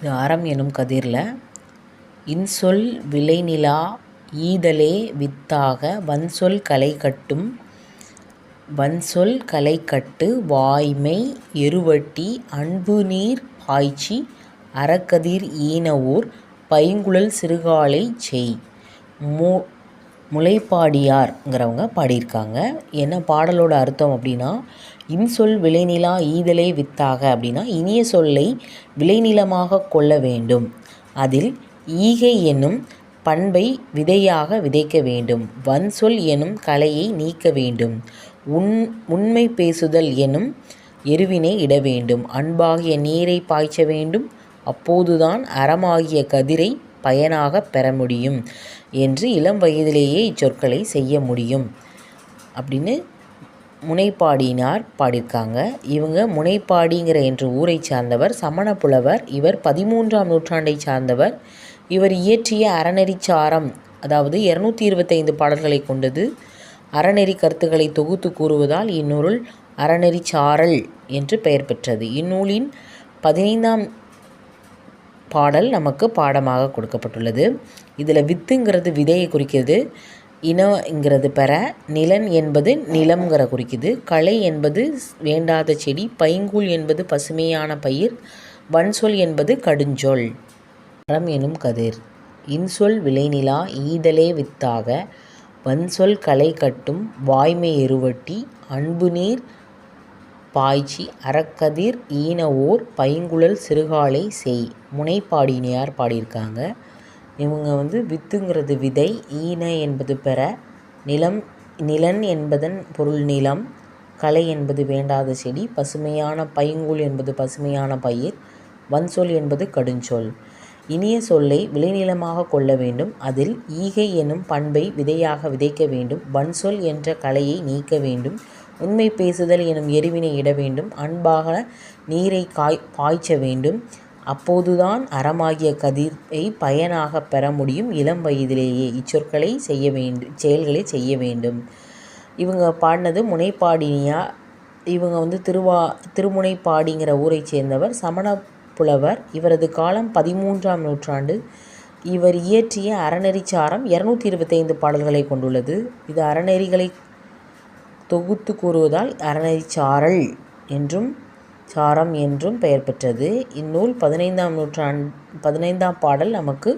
இது அறம் எனும் கதிரில் இன்சொல் விளைநிலா ஈதலே வித்தாக வன்சொல் களைகட்டும் வன்சொல் களைகட்டு வாய்மை எருவட்டி அன்புநீர் பாய்ச்சி அறக்கதிர் ஈனவூர் பைங்குழல் சிறுகாலைச் செய். மூ முளைப்பாடியார்ங்கிறவங்க பாடியிருக்காங்க. என்ன பாடலோட அர்த்தம் அப்படின்னா இன்சொல் விளைநிலா ஈதலே வித்தாக அப்படின்னா இனிய சொல்லை விளைநிலமாக கொள்ள வேண்டும். அதில் ஈகை என்னும் பண்பை விதையாக விதைக்க வேண்டும். வன்சொல் எனும் கலையை நீக்க வேண்டும். உண் உண்மை பேசுதல் எனும் எருவினை இட வேண்டும். அன்பாகிய நீரை பாய்ச்ச வேண்டும். அப்போதுதான் அறமாகிய கதிரை பயனாகப் பெற முடியும் என்று இளம் வயதிலேயே இச்சொற்களை செய்ய முடியும். அப்படின்னு முனைப்பாடினார் பாடியிருக்காங்க. இவங்க முனைப்பாடிங்கிற என்ற ஊரை சார்ந்தவர் சமண புலவர் இவர் பதிமூன்றாம் நூற்றாண்டை சார்ந்தவர். இவர் இயற்றிய அறநெறிச்சாரம் அதாவது இருநூத்தி இருபத்தைந்து பாடல்களை கொண்டது. அறநெறி கருத்துக்களை தொகுத்து கூறுவதால் இந்நூல் அறநெறிச்சாரல் என்று பெயர் பெற்றது. இந்நூலின் பதினைந்தாம் பாடல் நமக்கு பாடமாக கொடுக்கப்பட்டுள்ளது. இதில் வித்துங்கிறது விதையை குறிக்கிறது இனங்கிறது பெற நிலன் என்பது நிலம்ங்கிற குறிக்குது களை என்பது வேண்டாத செடி பைங்கூழ் என்பது பசுமையான பயிர் வன்சொல் என்பது கடுஞ்சொல். அறம் எனும் கதிர் இன்சொல் விளைநிலா ஈதலே வித்தாக வன்சொல் களை கட்டும் வாய்மை எருவட்டி அன்பு நீர் பாய்ச்சி அறக்கதிர் ஈனவோர் பைங்குழல் சிறுகாலை செய். முனைப்பாடினியார் பாடியிருக்காங்க. இவங்க வந்து வித்துங்கிறது விதை ஈன என்பது பெற நிலம் நிலன் என்பதன் பொருள் நிலம் கலை என்பது வேண்டாத செடி பசுமையான பைங்கூழ் என்பது பசுமையான பயிர் வன்சொல் என்பது கடுஞ்சொல். இனிய சொல்லை விளைநிலமாக கொள்ள வேண்டும். அதில் ஈகை எனும் பண்பை விதையாக விதைக்க வேண்டும். வன்சொல் என்ற கலையை நீக்க வேண்டும். உண்மை பேசுதல் எனும் எருவினை இட வேண்டும். அன்பாக நீரை காய் பாய்ச்ச வேண்டும். அப்போதுதான் அறமாகிய கதிரை பயனாகப் பெற முடியும். இளம் வயதிலேயே இச்சொற்களை செய்ய வேண்டும் செயல்களை செய்ய வேண்டும். இவங்க பாடினது முனைப்பாடினியா இவங்க வந்து திருவா திருமுனைப்பாடிங்கிற ஊரை சேர்ந்தவர் சமண புலவர் இவரது காலம் பதிமூன்றாம் நூற்றாண்டு. இவர் இயற்றிய அறநெறிச்சாரம் இரநூத்தி இருபத்தைந்து பாடல்களை கொண்டுள்ளது. இது அறநெறிகளை தொகுத்து கூறுவதால் அறநெறிச்சாரல் என்றும் சாரம் என்றும் பெயர் பெற்றது. இந்நூல் பதினைந்தாம் நூற்றாண் பதினைந்தாம் பாடல் நமக்கு